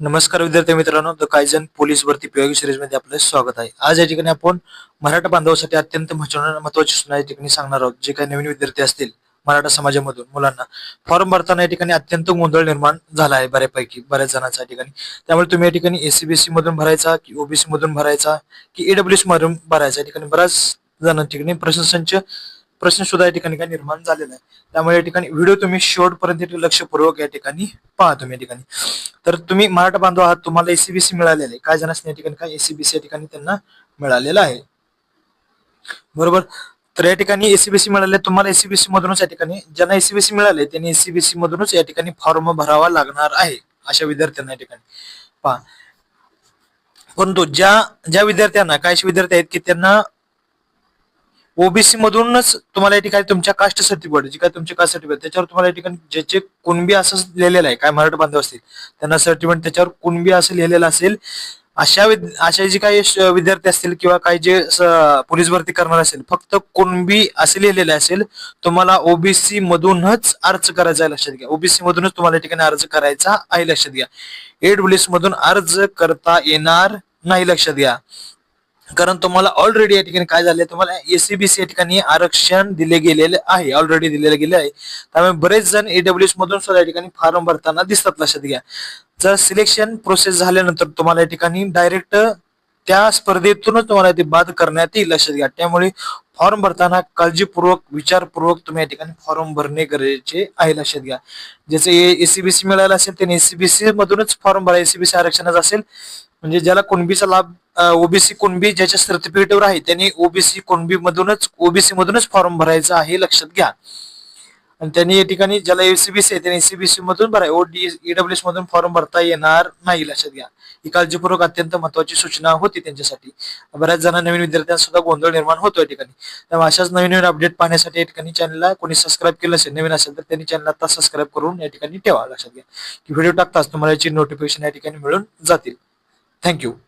नमस्कार विद्यार्थी मित्रांनो द कायझन पोलीस भरती प्रयोग सिरीजमध्ये आपलं स्वागत आहे. आज या ठिकाणी आपण मराठा बांधवासाठी अत्यंत महत्वाची सूचना या ठिकाणी सांगणार आहोत. जे काही नवीन विद्यार्थी असतील मराठा समाजामधून मुलांना फॉर्म भरताना या ठिकाणी अत्यंत गोंधळ निर्माण झाला आहे बऱ्यापैकी बऱ्याच जणांच्या या ठिकाणी. त्यामुळे तुम्ही या ठिकाणी एसीबीसी मधून भरायचा की ओबीसी मधून भरायचा की एडब्ल्यूसी मधून भरायचा या ठिकाणी बऱ्याच जणांच्या ठिकाणी प्रशासनच्या प्रश्न सुद्धा या ठिकाणी काय निर्माण झालेला आहे. त्यामुळे या ठिकाणी व्हिडिओ तुम्ही शेवटपर्यंत लक्षपूर्वक या ठिकाणी पहा तुम्ही या ठिकाणी. तर तुम्ही मराठा बांधव आहात तुम्हाला एसीबीसी मिळालेलं आहे. काय जणांना या ठिकाणी काय एसीबीसी या ठिकाणी त्यांना मिळालेलं आहे. बरोबर? तर या ठिकाणी एसीबीसी मिळाले तुम्हाला एसीबीसी मधूनच या ठिकाणी ज्यांना एसीबीसी मिळाले त्यांनी एसीबीसी मधूनच या ठिकाणी फॉर्म भरावा लागणार आहे अशा विद्यार्थ्यांना या ठिकाणी. पहा. परंतु ज्या ज्या विद्यार्थ्यांना काही असे विद्यार्थी आहेत की त्यांना ओबीसी मधूनच तुम्हाला या ठिकाणी तुमच्या कास्ट सर्टिफिकेट जे काय तुमचे कास्ट सर्टिफिकेट त्याच्यावर तुम्हाला या ठिकाणी ज्याचे कुणबी असं लिहिलेलं आहे काय मराठा बांधव असतील त्यांना सर्टिफिकेट त्याच्यावर कुणबी असं लिहिलेलं असेल अशा अशा जे काही विद्यार्थी असतील किंवा काही जे पोलीस भरती करणार असेल फक्त कुणबी असे लिहिलेले असेल तुम्हाला ओबीसी मधूनच अर्ज करायचा आहे लक्षात घ्या. ओबीसी मधूनच तुम्हाला या ठिकाणी अर्ज करायचा आहे लक्षात घ्या. एड मधून अर्ज करता येणार नाही लक्षात घ्या. कारण तुम्हाला ऑलरेडी या ठिकाणी काय झालंय तुम्हाला एसीबीसी या ठिकाणी आरक्षण दिले गेलेले आहे ऑलरेडी दिलेले गेले आहे. त्यामुळे बरेच जण एडब्ल्यूएस मधून सुद्धा या ठिकाणी फॉर्म भरताना दिसतात लक्षात घ्या. जर सिलेक्शन प्रोसेस झाल्यानंतर तुम्हाला या ठिकाणी डायरेक्ट त्या स्पर्धेतूनच तुम्हाला ते बाद करण्यात येईल लक्षात घ्या. त्यामुळे फॉर्म भरताना काळजीपूर्वक विचारपूर्वक तुम्ही या ठिकाणी फॉर्म भरणे गरजेचे आहे लक्षात घ्या. ज्याचे एसीबीसी मिळालं असेल त्याने एसीबीसी मधूनच फॉर्म भरा. एसीबीसी आरक्षणच असेल म्हणजे ज्याला कुणबीचा लाभ ओबीसी कुणबी ज्याच्या सर्टिफिकेटवर आहे त्यांनी ओबीसी कुणबी मधूनच ओबीसी मधूनच फॉर्म भरायचा आहे लक्षात घ्या. आणि त्यांनी या ठिकाणी ज्याला एसीबीसी आहे त्यांनी एसीबीसी मधून भराय ओडी ईडब्ल्यूएस मधून फॉर्म भरता येणार नाही लक्षात घ्या. ही काळजीपूर्वक अत्यंत महत्वाची सूचना होती त्यांच्यासाठी. बऱ्याच जण नवीन विद्यार्थ्यांना सुद्धा गोंधळ निर्माण होतो या ठिकाणी. त्यामुळे अशाच नवीन नवीन अपडेट पाहण्यासाठी या ठिकाणी चॅनलला कोणी सबस्क्राईब केलं असेल नवीन असेल तर त्यांनी चॅनल आता सबस्क्राईब करून या ठिकाणी ठेवा लक्षात घ्या. की व्हिडिओ टाकताच तुम्हाला याची नोटिफिकेशन या ठिकाणी मिळून जातील. Thank you.